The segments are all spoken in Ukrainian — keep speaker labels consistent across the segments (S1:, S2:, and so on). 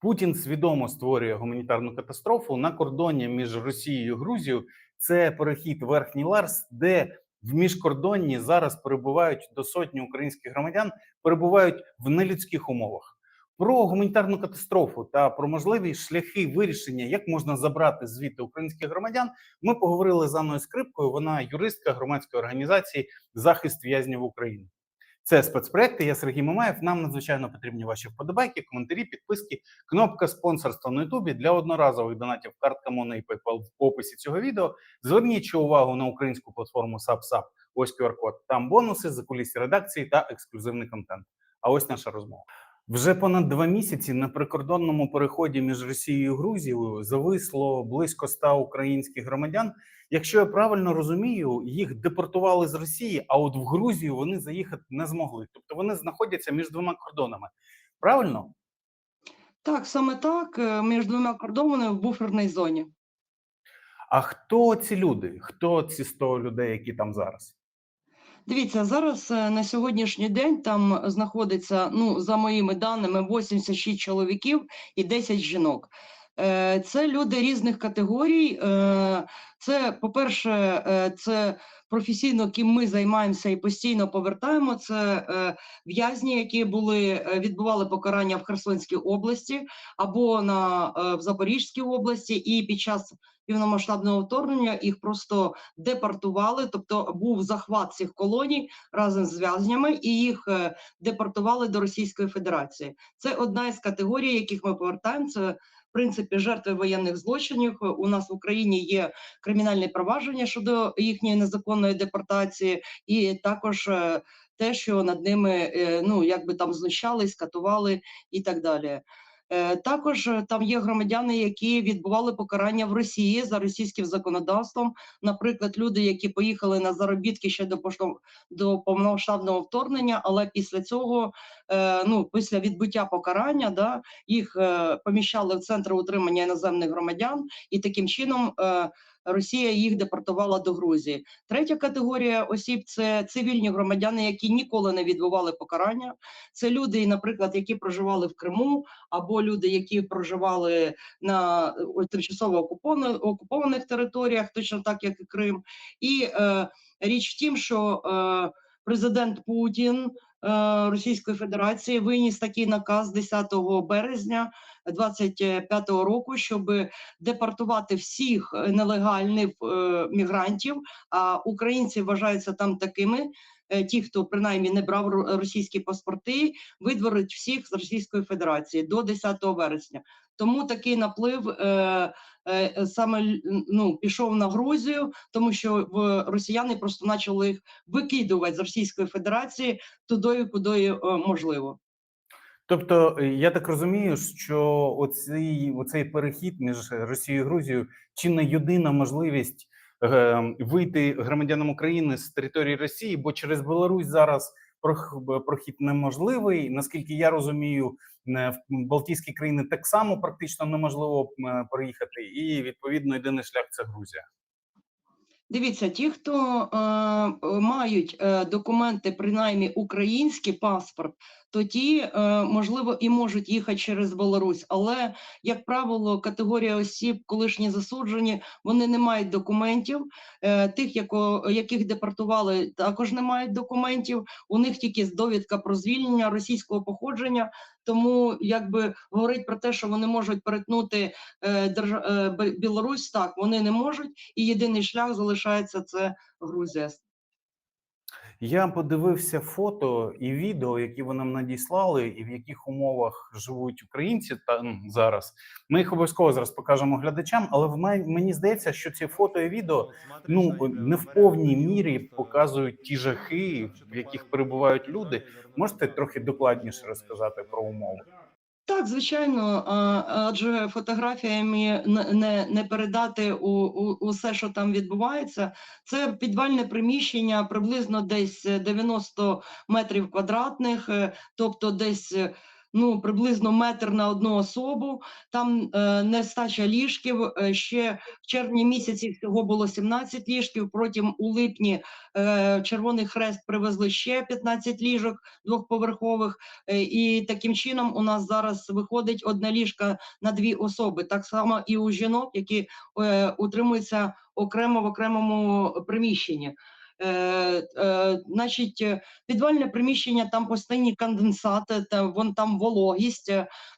S1: Путін свідомо створює гуманітарну катастрофу на кордоні між Росією і Грузією. Це перехід Верхній Ларс, де в міжкордонні зараз перебувають до сотні українських громадян, перебувають в нелюдських умовах. Про гуманітарну катастрофу та про можливі шляхи вирішення, як можна забрати звідти українських громадян. Ми поговорили з Анною Скрипкою. Вона юристка громадської організації захист в'язнів України. Це спецпроекти. Я Сергій Мамаєв. Нам надзвичайно потрібні ваші вподобайки, коментарі, підписки, кнопка спонсорства на Ютубі для одноразових донатів картка Моно і PayPal в описі цього відео. Зверніть увагу на українську платформу SubSub. Ось QR-код. Там бонуси, закулісі редакції та ексклюзивний контент. А ось наша розмова. Вже понад два місяці на прикордонному переході між Росією і Грузією зависло близько ста українських громадян. Якщо я правильно розумію, їх депортували з Росії, а от в Грузію вони заїхати не змогли. Тобто вони знаходяться між двома кордонами. Правильно?
S2: Так, саме так, е, між двома кордонами в буферній зоні.
S1: А хто ці люди? Хто ці 100 людей, які там зараз?
S2: Дивіться, зараз е, на сьогоднішній день там знаходиться, ну, за моїми даними, 86 чоловіків і 10 жінок. Е, Це люди різних категорій. Е, Це, по-перше, е, це професійно, ким ми займаємося і постійно повертаємо. Це в'язні, які були відбували покарання в Херсонській області або на в Запорізькій області, і під час повномасштабного вторгнення їх просто депортували, тобто був захват цих колоній разом з в'язнями, і їх депортували до Російської Федерації. Це одна із категорій, яких ми повертаємо. Це в принципі жертви воєнних злочинів. У нас в Україні є кримінальне провадження щодо їхньої незаконної депортації, і також е, те, що над ними е, ну якби там знущались, катували і так далі. Е, Також е, там є громадяни, які відбували покарання в Росії за російським законодавством. Наприклад, люди, які поїхали на заробітки ще до до повномасштабного вторгнення, але після цього, е, ну після відбуття покарання, да їх поміщали в центри утримання іноземних громадян, і таким чином Росія їх депортувала до Грузії. Третя категорія осіб це цивільні громадяни, які ніколи не відбували покарання. Це люди, наприклад, які проживали в Криму, або люди, які проживали на тимчасово окупованих, окупованих територіях, точно так як і Крим. І е, річ в тім, що е, президент Путін Російської Федерації виніс такий наказ 10 березня 25-го року, щоб депортувати всіх е, нелегальних е, мігрантів. А українці вважаються там такими. е, Ті, хто принаймні не брав російські паспорти, видворить всіх з Російської Федерації до 10 вересня. Тому такий наплив е, е, саме ну, пішов на Грузію, тому що в росіяни просто почали їх викидувати з Російської Федерації туди, куди е, можливо.
S1: Тобто, е, я так розумію, що оцей, оцей перехід між Росією і Грузією чи не єдина можливість е, вийти громадянам України з території Росії, бо через Білорусь зараз прох- прохід неможливий. Наскільки я розумію, в Балтійські країни так само практично неможливо проїхати, і відповідно єдиний шлях це Грузія.
S2: Дивіться, ті, хто е, е, мають е, документи, принаймні український паспорт, то ті, е, можливо, і можуть їхати через Білорусь. Але, як правило, категорія осіб, колишні засуджені, вони не мають документів. Е, тих, яких депортували, також не мають документів. У них тільки довідка про звільнення російського походження. Тому якби говорить про те, що вони можуть перетнути е, держа, е, Білорусь, так вони не можуть, і єдиний шлях залишається це Грузія.
S1: Я подивився фото і відео, які ви нам надіслали, і в яких умовах живуть українці там зараз. Ми їх обов'язково зараз покажемо глядачам, але в мен- мені здається, що ці фото і відео ну не в повній мірі показують ті жахи, в яких перебувають люди. Можете трохи докладніше розказати про умови?
S2: Так, звичайно, адже фотографіями не, не, передати у, у, усе, що там відбувається. Це підвальне приміщення приблизно десь 90 метрів квадратних, е, тобто десь. Ну приблизно метр на одну особу. Там е, нестача ліжків. Е, ще в червні місяці всього було 17 ліжків. Потім у липні е, Червоний Хрест привезли ще 15 ліжок двохповерхових. Е, і таким чином у нас зараз виходить одна ліжка на дві особи. Так само і у жінок, які е, утримуються окремо в окремому приміщенні. Е, е, значить, підвальне приміщення, там постійні конденсати, та вон там вологість,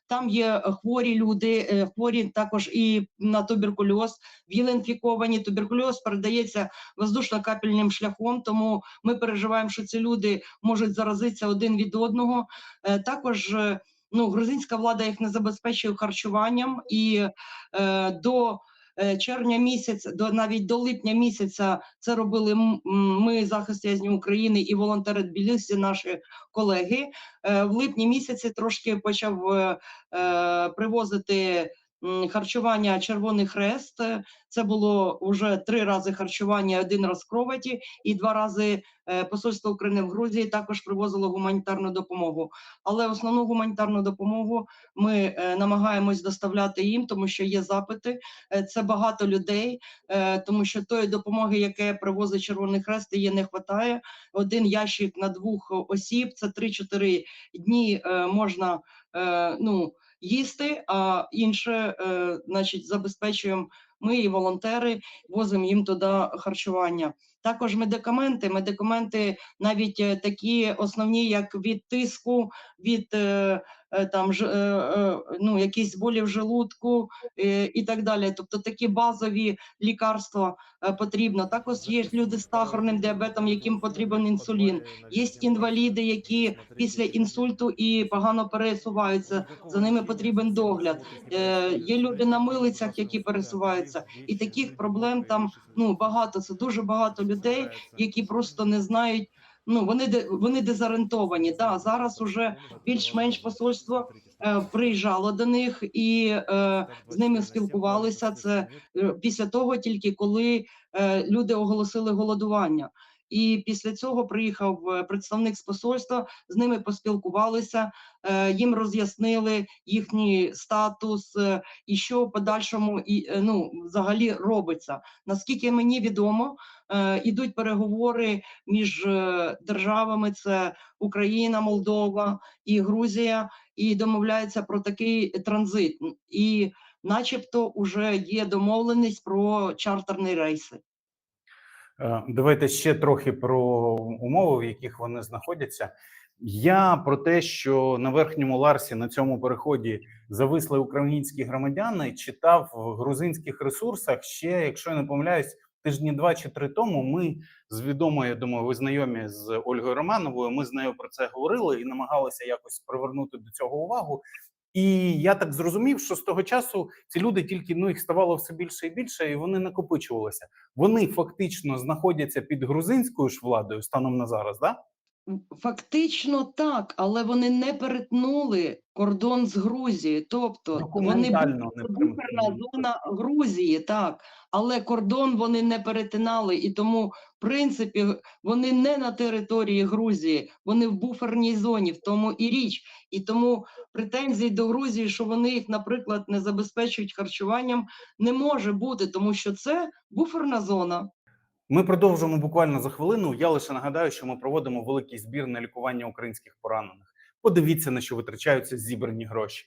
S2: там є хворі люди, е, хворі також і на туберкульоз, віл-інфіковані. Туберкульоз передається воздушно-капельним шляхом, тому ми переживаємо, що ці люди можуть заразитися один від одного. Також ну, грузинська влада їх не забезпечує харчуванням і е, до червня місяця, до навіть до липня місяця це робили ми захист в'язнів України і волонтери Тбілісі, наші колеги. Е, В липні місяці трошки почав е, е, привозити харчування Червоний Хрест. Е, Це було вже три рази харчування, один раз в кроваті і два рази е, посольство України в Грузії також привозило гуманітарну допомогу. Але основну гуманітарну допомогу ми е, намагаємось доставляти їм, тому що є запити. Це багато людей, тому що тої допомоги, яке привозить Червоний Хрест, її не вистачає. Один ящик на двох осіб це 3-4 дні можна ну, їсти, а інше, е, значить, забезпечуємо ми і волонтери, возимо їм туди харчування. Також медикаменти, медикаменти навіть е, такі основні, як від тиску, від е, там ж, е, е, ну, якісь болі в желудку е, і так далі. Тобто такі базові лікарства е, потрібно. Також є люди з сахарним діабетом, яким потрібен інсулін. Є інваліди, які після інсульту і погано пересуваються. За ними потрібен догляд. Е, Є люди на милицях, які пересуваються, і таких проблем там ну багато. Це дуже багато людей, які просто не знають. Ну вони де вони дезорієнтовані. Да, зараз уже більш-менш посольство е, приїжджало до них і е, з ними спілкувалися. Це е, після того, тільки коли е, люди оголосили голодування. І після цього приїхав е, представник з посольства, з ними поспілкувалися, е, їм роз'яснили їхній статус е, і що в подальшому і ну взагалі робиться. Наскільки мені відомо, ідуть переговори між державами: це Україна, Молдова і Грузія, і домовляються про такий транзит. І, начебто, вже є домовленість про чартерні рейси.
S1: Е, Давайте ще трохи про умови, в яких вони знаходяться. Я про те, що на верхньому Ларсі на цьому переході зависли українські громадяни, читав в грузинських ресурсах ще, якщо я не помиляюсь, тижні два чи три тому. Ми з відомою, я думаю, ви знайомі з Ольгою Романовою. Ми з нею про це говорили і намагалися якось привернути до цього увагу. І я так зрозумів, що з того часу ці люди тільки ну їх ставало все більше і більше, і вони накопичувалися. Вони фактично знаходяться під грузинською ж владою станом на зараз, да?
S2: Фактично так, але вони не перетнули кордон з Грузією. Тобто вони буферна зона Грузії, так, але кордон вони не перетинали, і тому, в принципі, вони не на території Грузії, вони в буферній зоні, в тому і річ. І тому претензій до Грузії, що вони їх, наприклад, не забезпечують харчуванням, не може бути, тому що це буферна зона.
S1: Ми продовжимо буквально за хвилину. Я лише нагадаю, що ми проводимо великий збір на лікування українських поранених. Подивіться на що витрачаються зібрані гроші.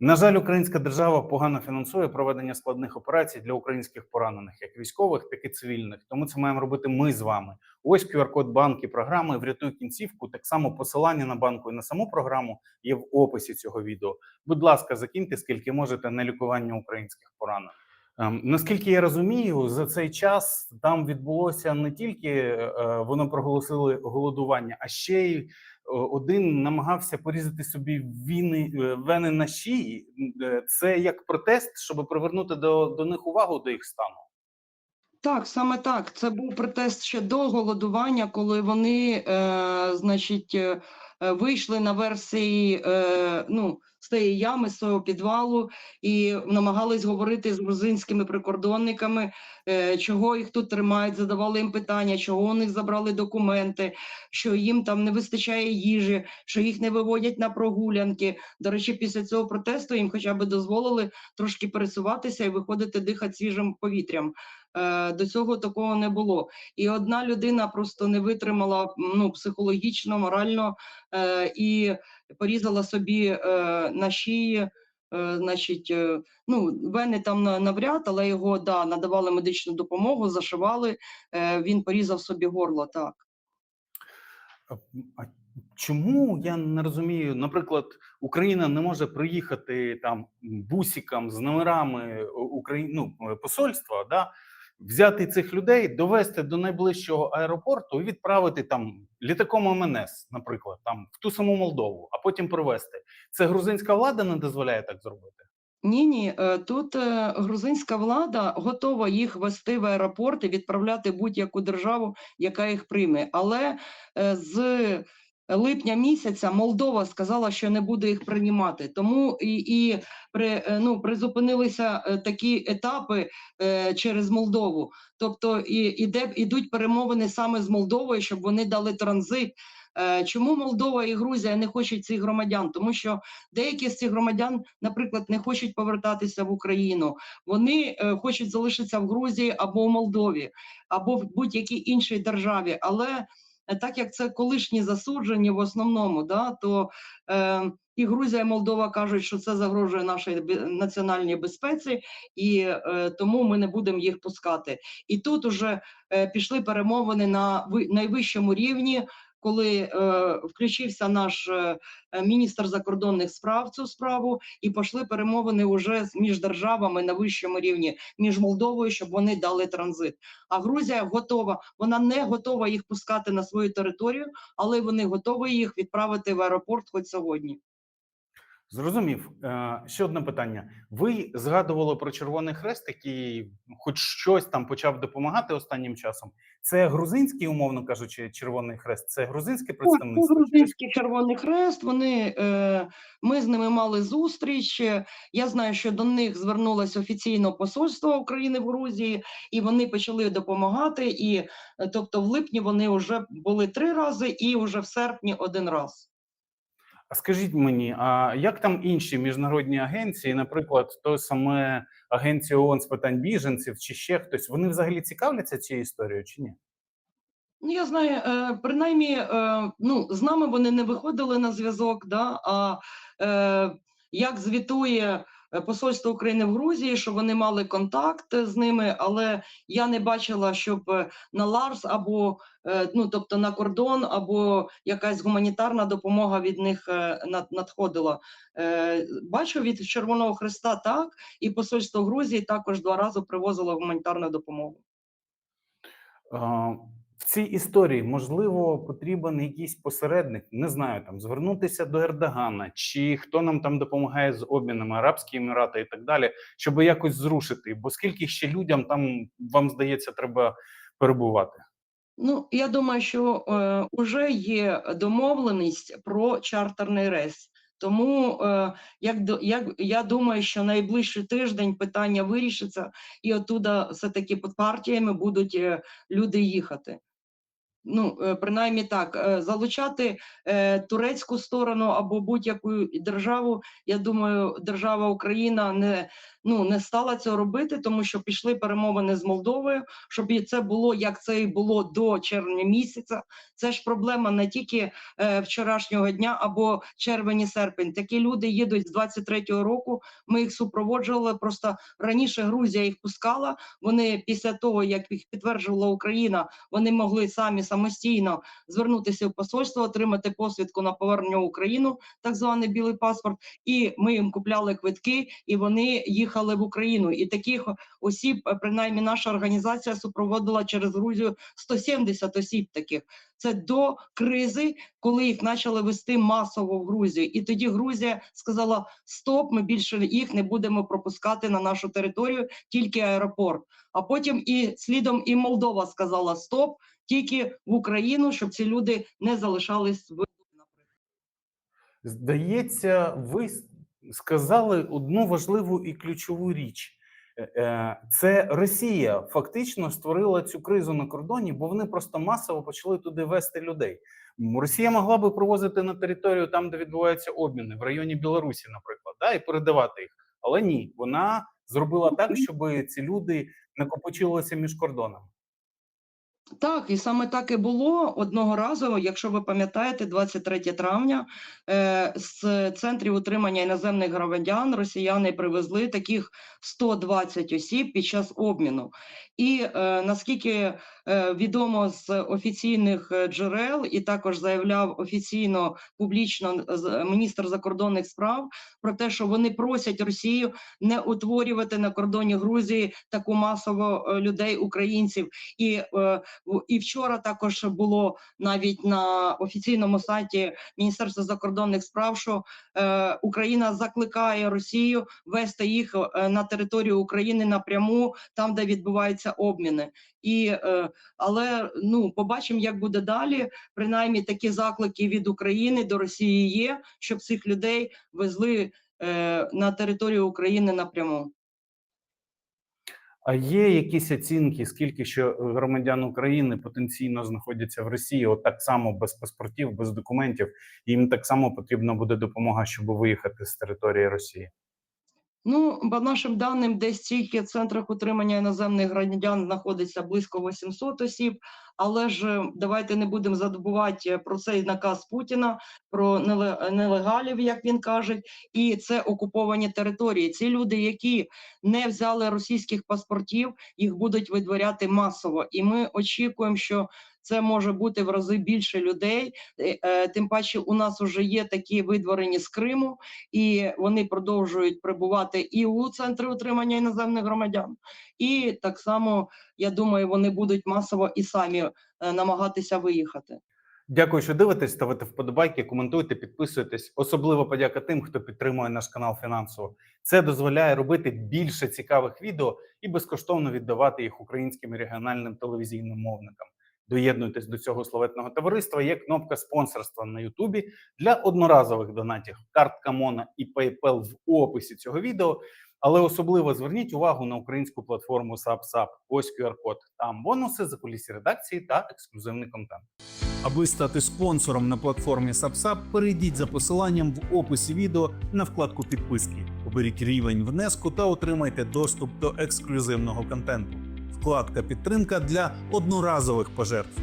S1: На жаль, українська держава погано фінансує проведення складних операцій для українських поранених, як військових, так і цивільних. Тому це маємо робити ми з вами. Ось QR-код банки програми Врятуй кінцівку. Так само посилання на банку і на саму програму є в описі цього відео. Будь ласка, закиньте скільки можете на лікування українських поранених. Ем, Наскільки я розумію, за цей час там відбулося не тільки е, воно проголосили голодування, а ще й е, один намагався порізати собі віни, е, вени на шиї. Е, Це як протест, щоб привернути до, до них увагу до їх стану.
S2: Так, саме так. Це був протест ще до голодування, коли вони, е, значить, е, е, вийшли на версії е, ну, з тієї ями, з цього підвалу, і намагались говорити з грузинськими прикордонниками, е, чого їх тут тримають, задавали їм питання, чого у них забрали документи, що їм там не вистачає їжі, що їх не виводять на прогулянки. До речі, після цього протесту їм хоча б дозволили трошки пересуватися і виходити дихати свіжим повітрям. Е, До цього такого не було. І одна людина просто не витримала ну, психологічно, морально е, і порізала собі е, на шиї. е, Значить, е, ну вени там на- навряд, але його да надавали медичну допомогу, зашивали. Він порізав собі горло. Так
S1: чому я не розумію? Наприклад, Україна не може приїхати там бусикам з номерами Украї... ну, посольства, да, взяти цих людей, довести до найближчого аеропорту і відправити там літаком МНС, наприклад, там в ту саму Молдову, а потім привезти. Це грузинська влада не дозволяє так зробити.
S2: Ні, ні, е, тут е, грузинська влада готова їх вести в аеропорт і відправляти будь-яку державу, яка їх прийме. Але е, з липня місяця Молдова сказала, що не буде їх приймати. Тому і, і при, е, ну, призупинилися е, такі етапи е, через Молдову. Тобто і, іде, ідуть перемовини саме з Молдовою, щоб вони дали транзит. Е, Чому Молдова і Грузія не хочуть цих громадян? Тому що деякі з цих громадян, наприклад, не хочуть повертатися в Україну. Вони хочуть залишитися в Грузії або в Молдові, або в будь-якій іншій державі. Але так як це колишні засуджені в основному, да, то е, і Грузія, і Молдова кажуть, що це загрожує нашій національній безпеці, і е, тому ми не будемо їх пускати. І тут уже е, пішли перемовини на ви- найвищому рівні. Коли е, включився наш е, міністр закордонних справ цю справу, і пішли перемовини вже між державами на вищому рівні, між Молдовою, щоб вони дали транзит. А Грузія готова, вона не готова їх пускати на свою територію, але вони готові їх відправити в аеропорт хоч сьогодні.
S1: Зрозумів. Е, Ще одне питання. Ви згадували про Червоний Хрест, який хоч щось там почав допомагати останнім часом. Це грузинський, умовно кажучи, Червоний Хрест. Це грузинське
S2: Так, це
S1: представництво.
S2: грузинський Червоний Хрест. Вони е, ми з ними мали зустріч. Я знаю, що до них звернулося офіційно посольство України в Грузії, і вони почали допомагати. І е, тобто, в липні вони вже були три рази, і вже в серпні один раз.
S1: Скажіть мені, а як там інші міжнародні агенції, наприклад, то саме Агенція ООН з питань біженців чи ще хтось, вони взагалі цікавляться цією історією чи ні?
S2: Ну, я знаю, е, принаймні, е, ну, з нами вони не виходили на зв'язок, да, а е, як звітує е, посольство України в Грузії, що вони мали контакт з ними, але я не бачила, щоб е, на Ларс або е, ну, тобто на кордон, або якась гуманітарна допомога від них е, надходила. Е, Бачу від Червоного Христа так, і посольство Грузії також два рази привозило гуманітарну допомогу.
S1: В цій історії можливо потрібен якийсь посередник, не знаю, там звернутися до Ердогана, чи хто нам там допомагає з обмінами Арабські Емірати і так далі, щоб якось зрушити. Бо скільки ще людям там вам здається, треба перебувати?
S2: Ну, я думаю, що е, вже є домовленість про чартерний рейс. Тому е, як, до- як я думаю, що найближчий тиждень питання вирішиться, і оттуда все таки під партіями будуть е, люди їхати. Ну е, принаймні так, е, залучати е, турецьку сторону або будь-яку державу. Я думаю, держава Україна не ну не стала цього робити, тому що пішли перемовини з Молдовою, щоб і це було як це і було до червня місяця. Це ж проблема не тільки вчорашнього дня або червень-серпень. Такі люди їдуть з 23-го року. Ми їх супроводжували. Просто раніше Грузія їх пускала. Вони після того, як їх підтверджувала Україна, вони могли самі самостійно звернутися в посольство, отримати посвідку на повернення в Україну, так званий білий паспорт. І ми їм купляли квитки, і вони їхали в Україну. І таких осіб, е, принаймні, наша організація супроводила через Грузію 170 осіб таких. Це до кризи, коли їх почали вести масово в Грузію. І тоді Грузія сказала: Стоп, ми більше їх не будемо пропускати на нашу територію, тільки аеропорт. А потім і слідом і Молдова сказала: Стоп, тільки в Україну, щоб ці люди не залишались в
S1: Здається, ви сказали одну важливу і ключову річ. Е, е, Це Росія фактично створила цю кризу на кордоні, бо вони просто масово почали туди вести людей. Росія могла би привозити на територію там, де відбуваються обміни, в районі Білорусі, наприклад, да, і передавати їх. Але ні, вона зробила так, щоб ці люди накопичилися між кордонами.
S2: Так, і саме так і було одного разу, якщо ви пам'ятаєте, 23 травня е, з центрів утримання іноземних громадян росіяни привезли таких 120 осіб під час обміну. І е, наскільки е, відомо з офіційних е, джерел, і також заявляв офіційно публічно міністр закордонних справ про те, що вони просять Росію не утворювати на кордоні Грузії таку масово людей, українців. І і вчора також було навіть на офіційному сайті Міністерства закордонних справ, що Україна закликає Росію вести їх на територію України напряму, там де відбуваються обміни. І е, але ну побачимо, як буде далі. Принаймні такі заклики від України до Росії є, щоб цих людей везли е, на територію України напряму.
S1: А є якісь оцінки, скільки ще громадян України потенційно знаходяться в Росії, от так само без паспортів, без документів, їм так само потрібна буде допомога, щоб виїхати з території Росії.
S2: Ну, по нашим даним, десь тільки в центрах утримання іноземних громадян знаходиться близько 800 осіб. Але ж е, давайте не будемо забувати про цей наказ Путіна, про неле- нелегалів, як він каже, і це окуповані території. Ці люди, які не взяли російських паспортів, їх будуть видворяти масово. І ми очікуємо, що це може бути в рази більше людей. Е, е, Тим паче, у нас вже є такі видворені з Криму, і вони продовжують прибувати і у центри утримання іноземних громадян. І так само, я думаю, вони будуть масово і самі е, намагатися виїхати.
S1: Дякую, що дивитесь, ставите вподобайки, коментуйте, підписуйтесь. Особливо подяка тим, хто підтримує наш канал фінансово. Це дозволяє робити більше цікавих відео і безкоштовно віддавати їх українським регіональним телевізійним мовникам. Доєднуйтесь до цього славетного товариства. Є кнопка спонсорства на Ютубі для одноразових донатів. Картка Мона і PayPal в описі цього відео. Але особливо зверніть увагу на українську платформу SubSub. Ось QR-код. Там бонуси, закулісі редакції та ексклюзивний контент.
S3: Аби стати спонсором на платформі SubSub, перейдіть за посиланням в описі відео на вкладку підписки. Оберіть рівень внеску та отримайте доступ до ексклюзивного контенту. Вкладка підтримка для одноразових пожертв.